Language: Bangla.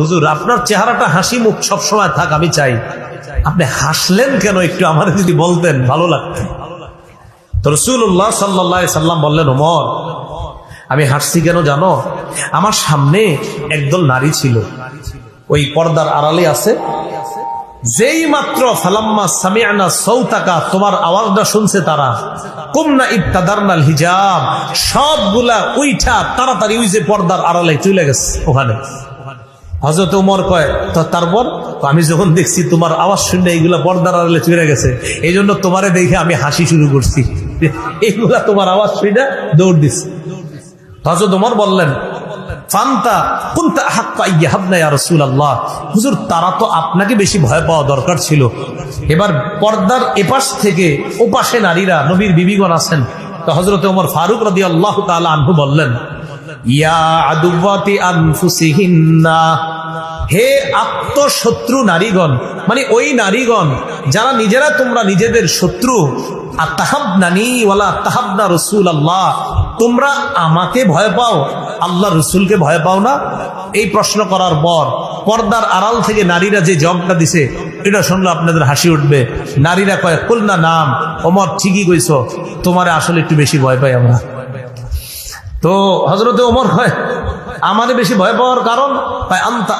হুজুর, আপনার চেহারাটা হাসি মুখ সবসময় থাক, আমি চাই। আপনি হাসলেন কেন একটু আমার যদি বলতেন, ভালো লাগতো। তো রসুল্লাহ সাল্লাহ সাল্লাম বললেন, ওমর, আমি হাসছি কেন জানো? আমার সামনে একদল নারী ছিল। ওই পর্দার আড়ালে আছে। যেই মাত্র ফালাম্মা সামিয়ানা সৌতাকা তোমার আওয়াজটা শুনছে তারা। কুমনা ইবতাদারনাল হিজাব, সবগুলা উইঠা তাড়াতাড়ি ওই যে পর্দার আড়ালে চলে গেছে ওখানে। হজরত উমর কয়, তো তারপর? তো আমি যখন দেখছি তোমার আওয়াজ শুনে এইগুলা পর্দার আড়ালে চলে গেছে। এই জন্য তোমারে দেখে আমি হাসি শুরু করছি। এইগুলা তোমার আওয়াজ শুনে দৌড় দিছি। হজরত উমর বললেন, ফান্তা কুন্তা হাক্কা ইয়াহাবনা ইয়া রাসূলুল্লাহ। হুজুর, তারা তো আপনাকে বেশি ভয় পাওয়া দরকার ছিল। এবার পর্দার এপাশ থেকে ওপাশে নারীরা, নবীর বিবিগণ আছেন। তো হজরত ওমর ফারুক রাদিয়াল্লাহু তাআলা আনহু বললেন হে আত্মশত্রু নারীগণ মানে ওই নারীগণ, যারা নিজেরা তোমরা নিজেদের শত্রু তোমরা আমাকে ভয় পাও, আল্লাহ রসুলকে ভয় পাও না? এই প্রশ্ন করার পর, পর্দার আড়াল থেকে নারীরা যে জবটা দিছে, এটা শুনলে আপনাদের হাসি উঠবে। নারীরা কয়, কুলনা নাম অমর ঠিকই কইছ, তোমারে আসলে একটু বেশি ভয় পাই আমরা। তো হজরতে ওমর হয়। আমাদের বেশি ভয় পাওয়ার কারণ আন্তা